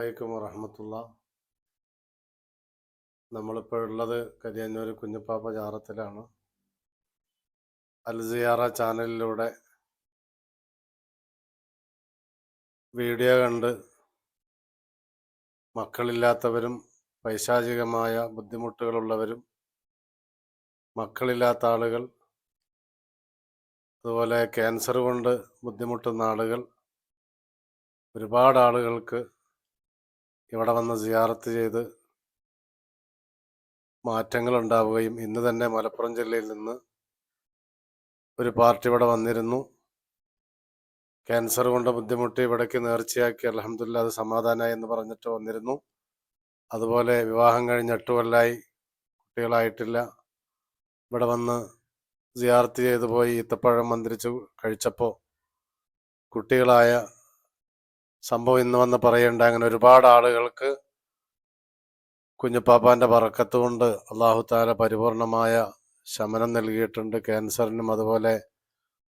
വലൈക്കും വറഹമത്തുള്ള. നമ്മളിപ്പോൾ ഉള്ളത് കരിയന്നൂർ കുഞ്ഞപ്പാപ്പ ജാറത്തിലാണ്. അൽസിയാറ ചാനലിലൂടെ വീഡിയോ കണ്ട് മക്കളില്ലാത്തവരും പൈശാചികമായ ബുദ്ധിമുട്ടുകളുള്ളവരും മക്കളില്ലാത്ത ആളുകൾ അതുപോലെ ക്യാൻസർ കൊണ്ട് ബുദ്ധിമുട്ടുന്ന ആളുകൾ ഒരുപാട് ആളുകൾക്ക് ഇവിടെ വന്ന് സിയാറത്ത് ചെയ്ത് മാറ്റങ്ങൾ ഉണ്ടാവുകയും ഇന്ന് തന്നെ മലപ്പുറം ജില്ലയിൽ നിന്ന് ഒരു പാർട്ടി ഇവിടെ വന്നിരുന്നു. ക്യാൻസർ കൊണ്ട് ബുദ്ധിമുട്ടി ഇവിടേക്ക് നേർച്ചയാക്കി അലഹമില്ല അത് സമാധാനമായി എന്ന് പറഞ്ഞിട്ട് വന്നിരുന്നു. അതുപോലെ വിവാഹം കഴിഞ്ഞ് എട്ട് കൊല്ലായി. കുട്ടികളായിട്ടില്ല. ഇവിടെ വന്ന് സിയാർത്ത് ചെയ്തു പോയി ഈത്തപ്പഴം മന്ത്രിച്ച് കഴിച്ചപ്പോൾ കുട്ടികളായ സംഭവം ഇന്ന് വന്ന് പറയേണ്ട അങ്ങനെ ഒരുപാട് ആളുകൾക്ക് കുഞ്ഞുപ്പാപ്പാന്റെ പറക്കത്ത് കൊണ്ട് അള്ളാഹു താല പരിപൂർണമായ ശമനം നൽകിയിട്ടുണ്ട്. ക്യാൻസറിനും അതുപോലെ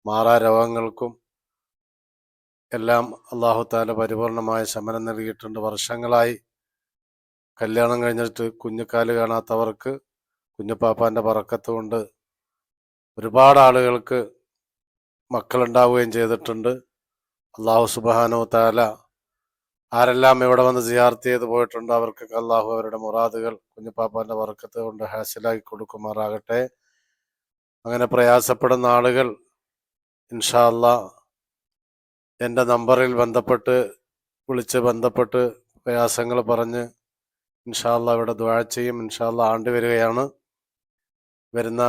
മാറാ രോഗങ്ങൾക്കും എല്ലാം അള്ളാഹു താല പരിപൂർണമായ ശമനം നൽകിയിട്ടുണ്ട്. വർഷങ്ങളായി കല്യാണം കഴിഞ്ഞിട്ട് കുഞ്ഞുകാൽ കാണാത്തവർക്ക് കുഞ്ഞുപ്പാപ്പാന്റെ പറക്കത്ത് കൊണ്ട് ഒരുപാട് ആളുകൾക്ക് മക്കളുണ്ടാവുകയും ചെയ്തിട്ടുണ്ട്. അള്ളാഹു സുബാനോ താല ആരെല്ലാം ഇവിടെ വന്ന് സിയാർത്ത് ചെയ്ത് പോയിട്ടുണ്ടോ അവർക്കൊക്കെ അള്ളാഹു അവരുടെ മുറാദുകൾ കുഞ്ഞുപ്പാപ്പാന്റെ വർക്കത്ത് കൊണ്ട് ഹാസിലാക്കി കൊടുക്കുമാറാകട്ടെ. അങ്ങനെ പ്രയാസപ്പെടുന്ന ആളുകൾ ഇൻഷാ അല്ലാ എന്റെ നമ്പറിൽ ബന്ധപ്പെട്ട് വിളിച്ച് ബന്ധപ്പെട്ട് പ്രയാസങ്ങൾ പറഞ്ഞ് ഇൻഷാ അല്ലാ ഇവിടെ ദ്വാ ചെയ്യും. ഇൻഷാ അല്ലാ ആണ്ട് വരികയാണ്. വരുന്ന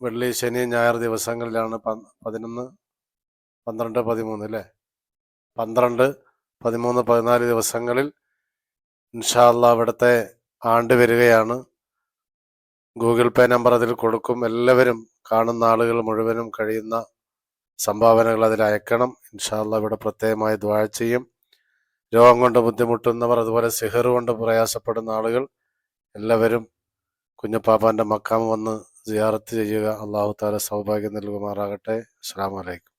വെള്ളി ശനി ഞായർ ദിവസങ്ങളിലാണ് പതിനൊന്ന് പന്ത്രണ്ട് പതിമൂന്ന് അല്ലേ? പന്ത്രണ്ട് പതിമൂന്ന് പതിനാല് ദിവസങ്ങളിൽ ഇൻഷാല്ല അവിടുത്തെ ആണ്ട് വരികയാണ്. ഗൂഗിൾ പേ നമ്പർ അതിൽ കൊടുക്കും. എല്ലാവരും കാണുന്ന ആളുകൾ മുഴുവനും കഴിയുന്ന സംഭാവനകൾ അതിൽ അയക്കണം. ഇൻഷാല്ല ഇവിടെ പ്രത്യേകമായി ദ്വാ ചെയ്യും. രോഗം കൊണ്ട് ബുദ്ധിമുട്ടുന്നവർ അതുപോലെ സിഹർ കൊണ്ട് പ്രയാസപ്പെടുന്ന ആളുകൾ എല്ലാവരും കുഞ്ഞപ്പാപ്പാന്റെ മക്കാം വന്ന് സിയാറത്ത് ചെയ്യുക. അള്ളാഹു താല സൗഭാഗ്യം നൽകുമാറാകട്ടെ. അസ്സാം വലൈക്കും